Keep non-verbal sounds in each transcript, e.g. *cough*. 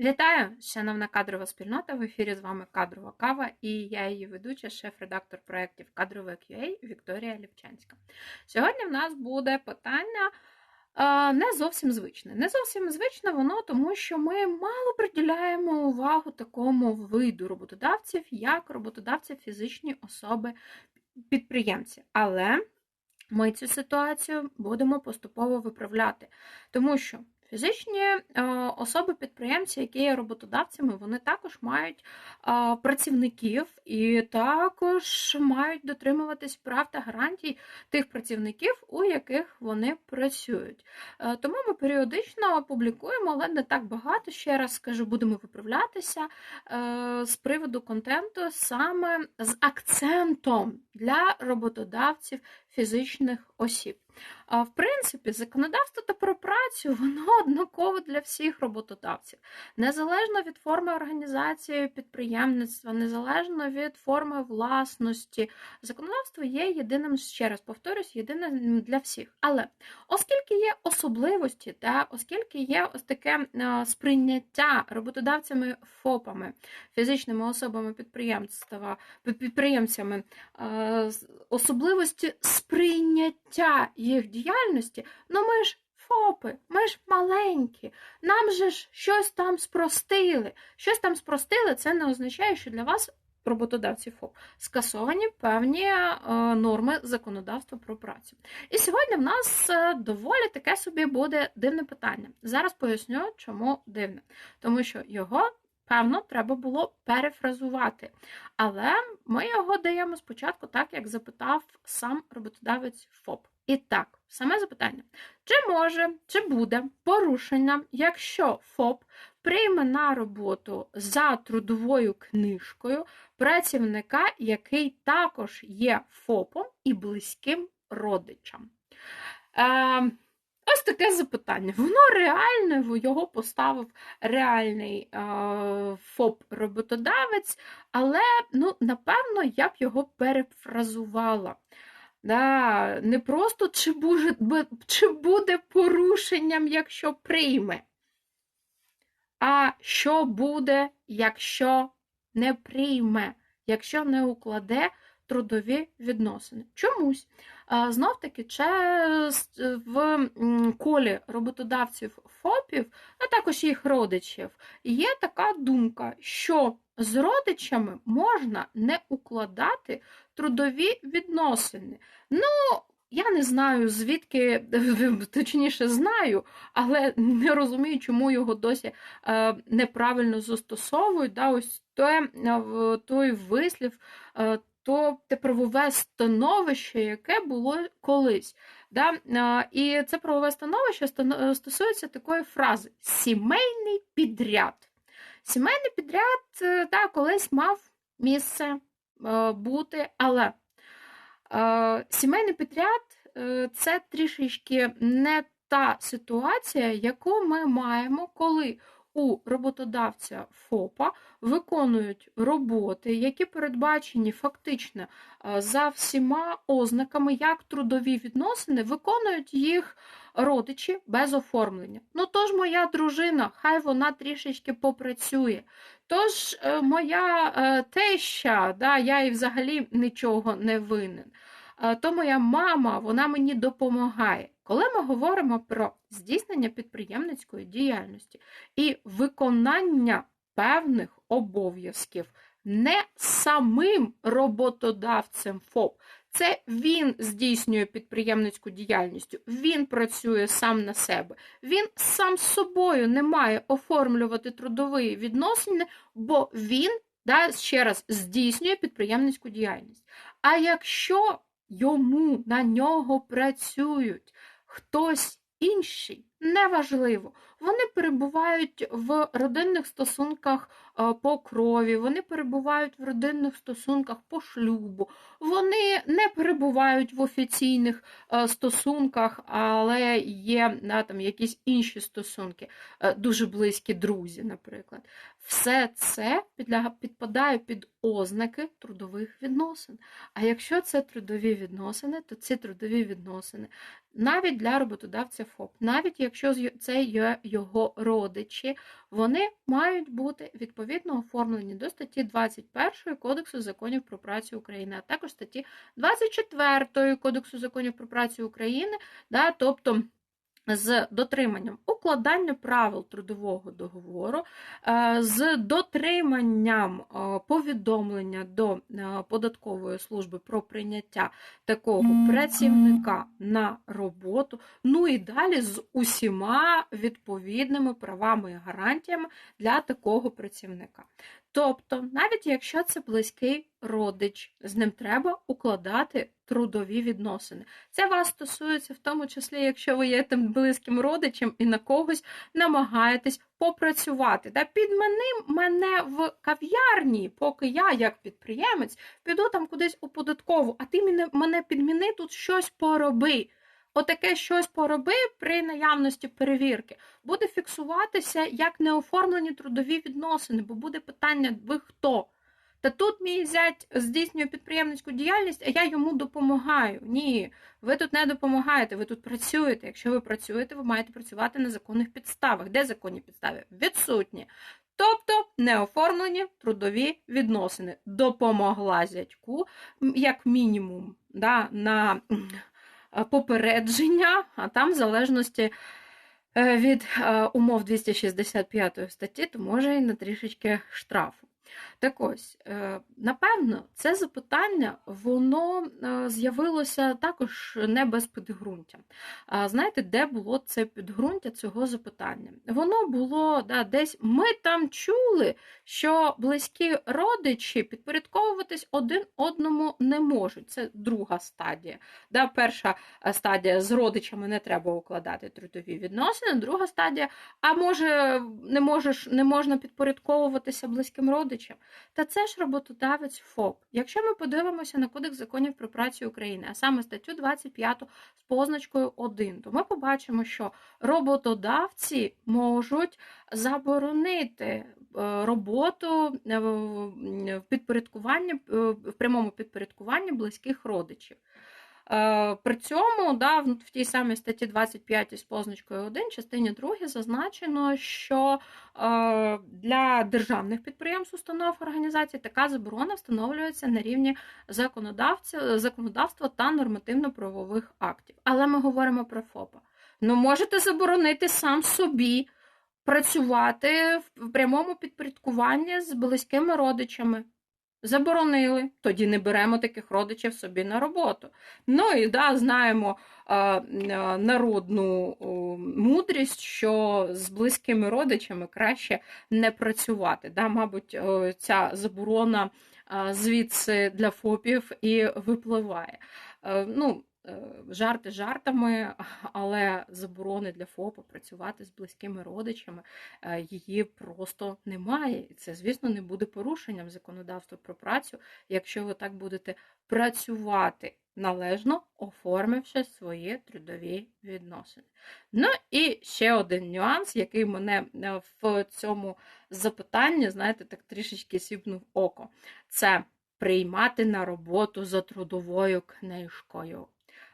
Вітаю, шановна кадрова спільнота. В ефірі з вами кадрова кава і я її ведуча, шеф-редактор проєктів Кадрове QA Вікторія Ліпчанська. Сьогодні в нас буде питання не зовсім звичне. Не зовсім звичне воно, тому що ми мало приділяємо увагу такому виду роботодавців, як роботодавці фізичні особи-підприємці. Але ми цю ситуацію будемо поступово виправляти, тому що Фізичні е, особи-підприємці, які є роботодавцями, вони також мають е, працівників і також мають дотримуватись прав та гарантій тих працівників, у яких вони працюють. Е, тому ми періодично публікуємо, але не так багато. Ще раз скажу, будемо виправлятися з приводу контенту саме з акцентом для роботодавців фізичних осіб. А в принципі, законодавство та про працю воно *laughs* однакове для всіх роботодавців, незалежно від форми організації підприємництва, незалежно від форми власності. Законодавство є єдиним, ще раз повторюсь, єдиним для всіх. Але оскільки є особливості, та оскільки є ось таке сприйняття роботодавцями ФОПами, фізичними особами підприємства, підприємцями, особливості сприйняття їх діяльності, ну ми ж ФОПи, ми ж маленькі, нам же ж щось там спростили. Щось там спростили, це не означає, що для вас. Роботодавці ФОП скасовані певні е, норми законодавства про працю. І сьогодні в нас е, доволі таке собі буде дивне питання. Зараз поясню, чому дивне. Тому що його, певно, треба було перефразувати. Але ми його даємо спочатку так, як запитав сам роботодавець ФОП. І так, саме запитання: чи може, чи буде порушенням, якщо ФОП прийме на роботу за трудовою книжкою працівника, який також є ФОПом і близьким родичам? Е, Ось таке запитання. Воно реальне, його поставив реальний е, ФОП-роботодавець, але, ну, напевно, я б його перефразувала. Да, Не просто чи буде, чи буде порушенням, якщо прийме, а що буде, якщо не прийме, якщо не укладе трудові відносини. Чомусь. Знов таки, в колі роботодавців ФОПів, а також їх родичів, є така думка, що з родичами можна не укладати трудові відносини. Ну, я не знаю, звідки, *laughs* точніше, знаю, але не розумію, чому його досі е, неправильно застосовують. Да, Ось той, е, той вислів, е, то те правове становище, яке було колись. Да? І це правове становище стосується такої фрази сімейний підряд. Сімейний підряд да, колись мав місце бути, але сімейний підряд це трішечки не та ситуація, яку ми маємо, коли у роботодавця ФОПа виконують роботи, які передбачені фактично за всіма ознаками, як трудові відносини, виконують їх родичі без оформлення. Ну, тож, моя дружина, хай вона трішечки попрацює. Тож, е, моя е, теща, да, я їй взагалі нічого не винен. Е, то моя мама, вона мені допомагає. Коли ми говоримо про здійснення підприємницької діяльності і виконання певних обов'язків не самим роботодавцем ФОП, це він здійснює підприємницьку діяльність, він працює сам на себе, він сам з собою не має оформлювати трудові відносини, бо він да, ще раз здійснює підприємницьку діяльність. А якщо йому на нього працюють хтось інший, неважливо. Вони перебувають в родинних стосунках по крові, вони перебувають в родинних стосунках по шлюбу, вони не перебувають в офіційних е, стосунках, але є там, якісь інші стосунки, е, дуже близькі друзі, наприклад. Все це підпадає під ознаки трудових відносин. А якщо це трудові відносини, то ці трудові відносини навіть для роботодавця ФОП, навіть якщо це є його родичі, вони мають бути відповідно оформлені до статті 21 Кодексу законів про працю України, а також статті 24 Кодексу законів про працю України, да, тобто з дотриманням укладання правил трудового договору, е, з дотриманням е, повідомлення до е, податкової служби про прийняття такого працівника на роботу, ну і далі з усіма відповідними правами і гарантіями для такого працівника. Тобто, навіть якщо це близький родич, з ним треба укладати трудові відносини. Це вас стосується в тому числі, якщо ви є тим близьким родичем і на когось намагаєтесь попрацювати. Та підмани мене в кав'ярні, поки я, як підприємець, піду там кудись у податкову, а ти мене підміни тут щось пороби. Отаке щось пороби при наявності перевірки буде фіксуватися як неоформлені трудові відносини, бо буде питання: ви хто? Та тут мій зять здійснює підприємницьку діяльність, а я йому допомагаю. Ні, ви тут не допомагаєте, ви тут працюєте. Якщо ви працюєте, ви маєте працювати на законних підставах. Де законні підстави? Відсутні. Тобто неоформлені трудові відносини. Допомогла зятьку, як мінімум, да, на попередження, а там в залежності е, від е, умов 265 статті, то може і на трішечки штрафу. Так ось, е, напевно, це запитання воно е, з'явилося також не без підґрунтя. А знаєте, де було це підґрунтя цього запитання? Воно було да, десь ми там чули, що близькі родичі підпорядковуватись один одному не можуть. Це друга стадія. Да, Перша е, стадія з родичами не треба укладати трудові відносини, друга стадія, а може не можеш, не можна підпорядковуватися близьким родичам. Та це ж роботодавець ФОП. Якщо ми подивимося на Кодекс законів про працю України, а саме статтю 25 з позначкою 1, то ми побачимо, що роботодавці можуть заборонити е, роботу е, в підпорядкуванні, е, в прямому підпорядкуванні близьких родичів. Е, При цьому да, в тій самій статті 25 з позначкою 1, частині 2 зазначено, що е, для державних підприємств, установ організацій така заборона встановлюється на рівні законодавства та нормативно-правових актів. Але ми говоримо про ФОПа. Ну, можете заборонити сам собі працювати в прямому підпорядкуванні з близькими родичами. Заборонили, тоді не беремо таких родичів собі на роботу. Ну і да, знаємо е, народну мудрість, що з близькими родичами краще не працювати. Да? Мабуть, ця заборона звідси для ФОПів і випливає. Е, ну, Жарти жартами, *laughs* але заборони для ФОПа працювати з близькими родичами е, її просто немає. І це, звісно, не буде порушенням законодавства про працю, якщо ви так будете працювати належно, оформивши свої трудові відносини. Ну і ще один нюанс, який мене е, в цьому запитанні, знаєте, так трішечки сіпнув око. Це приймати на роботу за трудовою книжкою.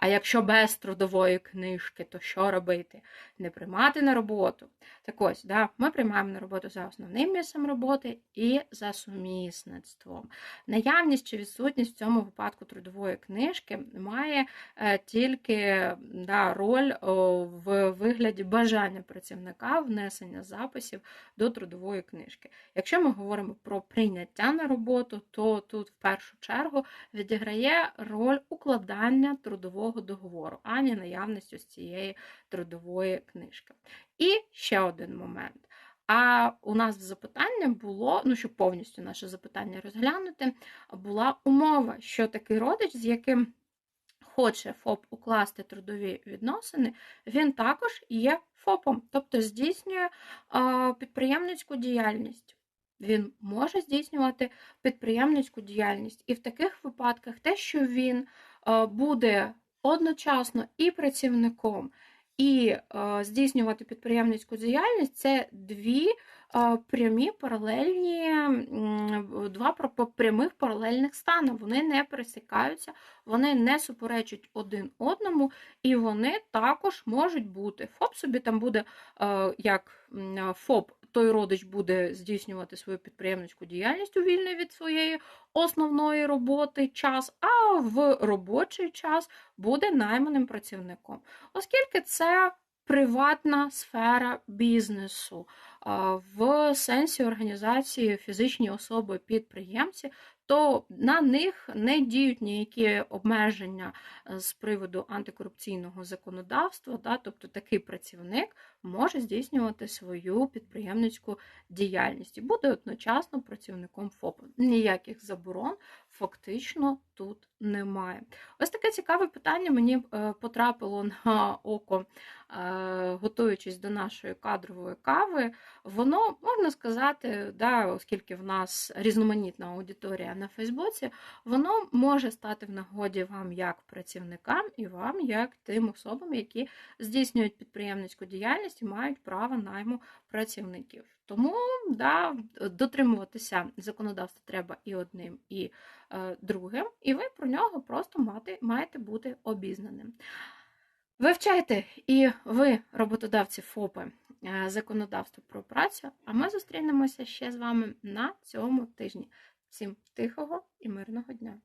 А якщо без трудової книжки, то що робити? Не приймати на роботу. Так ось, да, ми приймаємо на роботу за основним місцем роботи і за сумісництвом. Наявність чи відсутність в цьому випадку трудової книжки має е, тільки да, роль в вигляді бажання працівника внесення записів до трудової книжки. Якщо ми говоримо про прийняття на роботу, то тут в першу чергу відіграє роль укладання трудового договору, а не наявність ось цієї трудової книжки. І ще один момент. А у нас в запитання було, ну щоб повністю наше запитання розглянути, була умова, що такий родич, з яким хоче ФОП укласти трудові відносини, він також є ФОПом, тобто здійснює підприємницьку діяльність. Він може здійснювати підприємницьку діяльність. І в таких випадках те, що він буде одночасно і працівником, і е, здійснювати підприємницьку діяльність це дві е, прямі паралельні, два прямих паралельних стани. Вони не пересікаються, вони не суперечать один одному, і вони також можуть бути. ФОП собі там буде е, як ФОП. Той родич буде здійснювати свою підприємницьку діяльність у вільний від своєї основної роботи час, а в робочий час буде найманим працівником. Оскільки це приватна сфера бізнесу в сенсі організації фізичні особи-підприємці, то на них не діють ніякі обмеження з приводу антикорупційного законодавства, да, тобто такий працівник може здійснювати свою підприємницьку діяльність і буде одночасно працівником ФОПу. Ніяких заборон фактично тут немає. Ось таке цікаве питання мені е, потрапило на око, е, готуючись до нашої кадрової кави. Воно можна сказати, да, оскільки в нас різноманітна аудиторія на Фейсбуці, воно може стати в нагоді вам як працівникам і вам, як тим особам, які здійснюють підприємницьку діяльність і мають право найму працівників. Тому да, дотримуватися законодавства треба і одним, і е, другим, і ви про нього просто мати, маєте бути обізнаним. Вивчайте і ви, роботодавці ФОПи, е, законодавство про працю, а ми зустрінемося ще з вами на цьому тижні. Всім тихого і мирного дня!